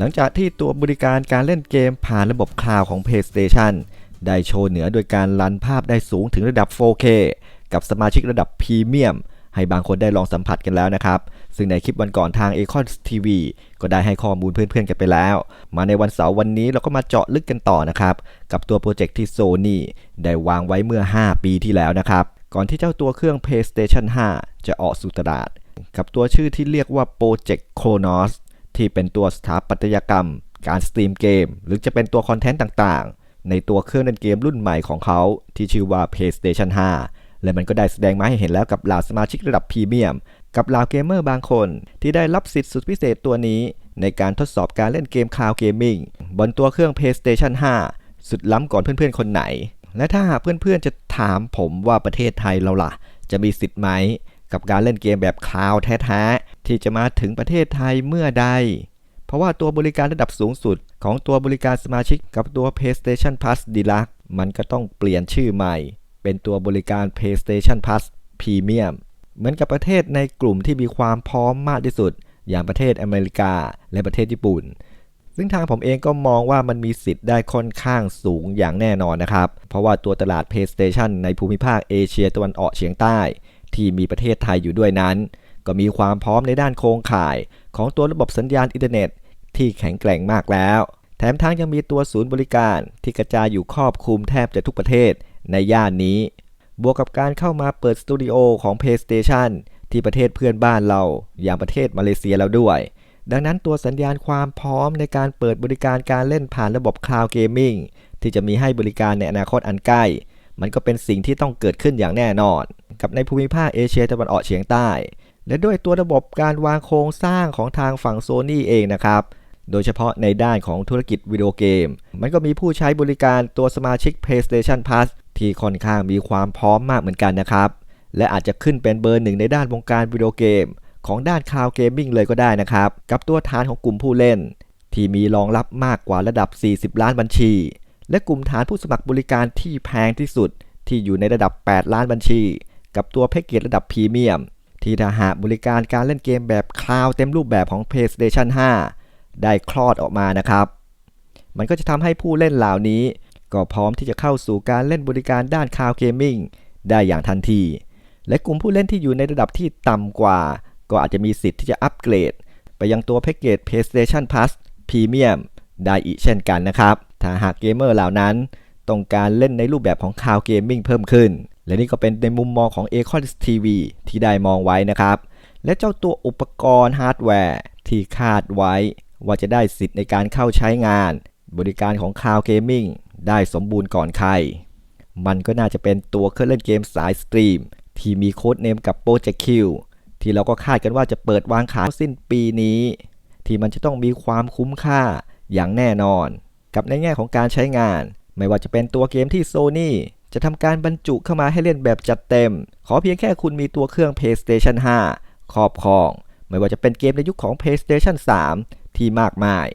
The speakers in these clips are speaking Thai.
หลังจากที่ตัวบริการการเล่นเกมผ่านระบบคลาวของ PlayStation ได้โชว์เหนือโดยการรันภาพได้สูงถึงระดับ 4K กับสมาชิกระดับพรีเมียมให้บางคนได้ลองสัมผัสกันแล้วนะครับ ซึ่งในคลิปวันก่อนทาง a c o n TV ก็ได้ให้ข้อมูลเพื่อนๆกันไปแล้ว มาในวันเสาร์วันนี้เราก็มาเจาะลึกกันต่อนะครับ กับตัวโปรเจกต์ที่ Sony ได้วางไว้เมื่อ 5 ปีที่แล้วนะครับ ก่อนที่เจ้าตัวเครื่อง PlayStation 5 จะออกสู่ตลาด กับตัวชื่อที่เรียกว่า Project Chronos ที่เป็นตัวสถาปัตยกรรม การสตรีมเกม หรือจะเป็นตัวคอนเทนต์ต่างๆ ในตัวเครื่องเล่นเกมรุ่นใหม่ของเขา ที่ชื่อว่า PlayStation 5 และมันก็ได้แสดงมาให้เห็นแล้วกับเหล่าสมาชิกระดับพรีเมียม กับเหล่าเกมเมอร์บางคน ที่ได้รับสิทธิ์สุดพิเศษตัวนี้ ในการทดสอบการเล่นเกมคลาวเกมมิ่งบนตัวเครื่อง PlayStation 5 สุดล้ำก่อนเพื่อนๆคนไหน และถ้าหากเพื่อนๆจะถามผมว่าประเทศไทยเราล่ะ จะมีสิทธิ์ไหมกับการเล่นเกมแบบคลาวแท้ๆ ที่จะมาถึงประเทศไทยเมื่อใด เพราะว่าตัวบริการระดับสูงสุด ของตัวบริการสมาชิกกับตัว PlayStation Plus Deluxe มันก็ต้องเปลี่ยนชื่อใหม่ เป็นตัวบริการ PlayStation Plus Premium เหมือนกับประเทศในกลุ่มที่มีความพร้อมมากที่สุด อย่างประเทศอเมริกาและประเทศญี่ปุ่น ซึ่งทางผมเองก็มองว่ามันมีสิทธิ์ได้ค่อนข้างสูงอย่างแน่นอนนะครับ เพราะว่าตัวตลาด PlayStation ในภูมิภาคเอเชียตะวันออกเฉียงใต้ ที่มีประเทศไทยอยู่ด้วยนั้น ก็มีความพร้อมในด้านโครงข่าย ของตัวระบบสัญญาณอินเทอร์เน็ต ที่แข็งแกร่งมากแล้ว แถมทั้งยังมีตัวศูนย์บริการที่กระจายอยู่ครอบคลุมแทบจะทุกประเทศในย่านนี้ บวกกับการเข้ามาเปิดสตูดิโอของ PlayStation ที่ประเทศเพื่อนบ้านเรา อย่างประเทศมาเลเซียแล้วด้วย ดังนั้นตัวสัญญาณความพร้อมในการเปิดบริการการเล่นผ่านระบบคลาวด์เกมมิ่งที่จะมีให้บริการในอนาคตอันใกล้ มันก็เป็นสิ่งที่ต้องเกิดขึ้นอย่างแน่นอน กับในภูมิภาคเอเชียตะวันออกเฉียงใต้ และด้วยตัวระบบการวางโครงสร้างของทางฝั่งโซนี่เองนะครับ โดยเฉพาะในด้านของธุรกิจวิดีโอเกม มันก็มีผู้ใช้บริการตัวสมาชิก PlayStation Plus ที่ค่อนข้างมีความพร้อมมากเหมือนกันนะครับ และอาจจะขึ้นเป็นเบอร์หนึ่งในด้านวงการวิดีโอเกม ของด้านคลาวด์เกมมิ่งเลยก็ได้นะครับ กับตัวฐานของกลุ่มผู้เล่น ที่มีรองรับมากกว่าระดับ 40 ล้านบัญชี และกลุ่มฐานผู้สมัครบริการที่แพงที่สุดที่อยู่ในระดับ 8 ล้านบัญชี กับตัวแพ็กเกจระดับพรีเมียม ที่ถ้าหากบริการการเล่นเกมแบบคลาวด์เต็มรูปแบบของ PlayStation 5 ได้คลอดออกมานะครับ มันก็จะทำให้ผู้เล่นเหล่านี้ ก็พร้อมที่จะเข้าสู่การเล่นบริการด้านคลาวด์เกมมิ่งได้อย่างทันที และกลุ่มผู้เล่นที่อยู่ในระดับที่ต่ำกว่า ก็อาจจะมีสิทธิ์ที่จะอัปเกรด ไปยังตัวแพ็กเกจ PlayStation Plus Premium ได้อีกเช่นกันนะครับ ถ้าหากเกมเมอร์เหล่านั้น ต้องการเล่นในรูปแบบของคลาวด์เกมมิ่งเพิ่มขึ้น และนี่ก็เป็นในมุมมองของ a c o n TV ที่ได้มองไว้นะครับ และเจ้าตัวอุปกรณ์ฮาร์ดแวร์ที่คาดไว้ ว่าจะได้สิทธิ์ในการเข้าใช้งาน บริการของ Cloud Gaming ได้สมบูรณ์ก่อนใคร มันก็น่าจะเป็นตัวเครื่องเล่นเกมสายสตรีม ที่มีโค้ดเนมกับ Project Q ที่เราก็คาดกันว่าจะเปิดวางขายสิ้นปีนี้ ที่มันจะต้องมีความคุ้มค่าอย่างแน่นอน กับในแง่ของการใช้งาน ไม่ว่าจะเป็นตัวเกมที่ Sony จะทำการบรรจุเข้ามาให้เล่นแบบจัดเต็ม ขอเพียงแค่คุณมีตัวเครื่อง PlayStation 5 ครอบครอง ไม่ว่าจะเป็นเกมในยุคของ PlayStation 3 ที่มากมาย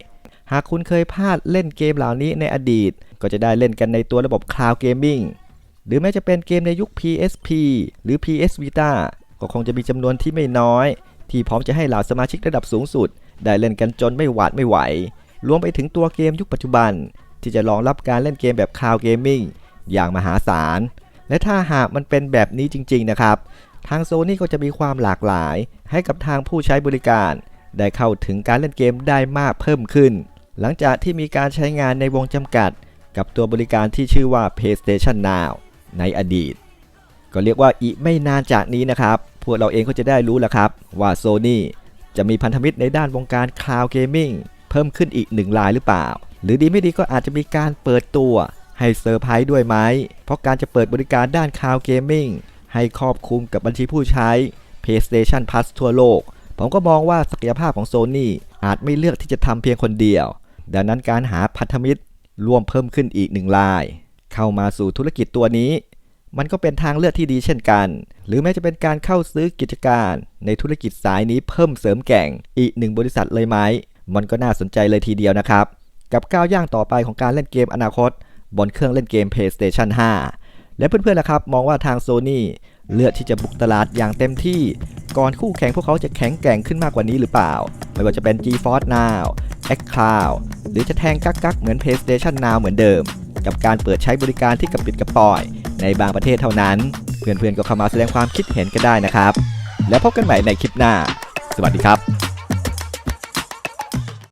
หากคุณเคยพลาดเล่นเกมเหล่านี้ในอดีต ก็จะได้เล่นกันในตัวระบบ Cloud Gaming หรือแม้จะเป็นเกมในยุค PSP หรือ PS Vita ก็คงจะมีจำนวนที่ไม่น้อย ที่พร้อมจะให้เหล่าสมาชิกระดับสูงสุด ได้เล่นกันจนไม่หวาดไม่ไหว รวมไปถึงตัวเกมยุคปัจจุบัน ที่จะรองรับการเล่นเกมแบบ Cloud Gaming อย่างมหาศาล และถ้าหากมันเป็นแบบนี้จริงๆนะครับ ทางโซนี่ก็จะมีความหลากหลาย ให้กับทางผู้ใช้บริการ ได้เข้าถึงการเล่นเกมได้มากเพิ่มขึ้น หลังจากที่มีการใช้งานในวงจำกัด กับตัวบริการที่ชื่อว่า PlayStation Now ในอดีต ก็เรียกว่าอีกไม่นานจากนี้นะครับ พวกเราเองก็จะได้รู้แล้วครับ ว่า Sony จะมีพันธมิตรในด้านวงการ Cloud Gaming เพิ่มขึ้นอีกหนึ่งรายหรือเปล่า หรือดีไม่ดีก็อาจจะมีการเปิดตัว ให้เซอร์ไพรส์ด้วยไหม เพราะการจะเปิดบริการด้าน Cloud Gaming ให้ครอบคลุมกับบัญชีผู้ใช้ PlayStation Plus ทั่วโลก ผมก็มองว่าศักยภาพของ Sony อาจไม่เลือกที่จะทำเพียงคนเดียว ดังนั้นการหาพันธมิตรร่วมเพิ่มขึ้นอีกหนึ่งราย เข้ามาสู่ธุรกิจตัวนี้ มันก็เป็นทางเลือกที่ดีเช่นกัน หรือแม้จะเป็นการเข้าซื้อกิจการ ในธุรกิจสายนี้เพิ่มเสริมแก่งอีกหนึ่งบริษัทเลยไหมมันก็น่าสนใจเลยทีเดียวนะครับ กับก้าวย่างต่อไปของการเล่นเกมอนาคต บนเครื่องเล่นเกม PlayStation 5 และเพื่อนๆล่ะครับมองว่าทาง Sony เลือกที่จะบุกตลาดอย่างเต็มที่ ก่อนคู่แข่งพวกเขาจะแข็งแกร่งขึ้นมากกว่านี้หรือเปล่า ไม่ว่าจะเป็น GeForce Now xCloud หรือจะแทงกักกักๆเหมือน PlayStation Now เหมือนเดิม กับการเปิดใช้บริการที่กระปิดกระปอย ในบางประเทศเท่านั้น เพื่อนๆก็เข้ามาแสดงความคิดเห็นกันได้นะครับ แล้วพบกันใหม่ในคลิปหน้า สวัสดีครับ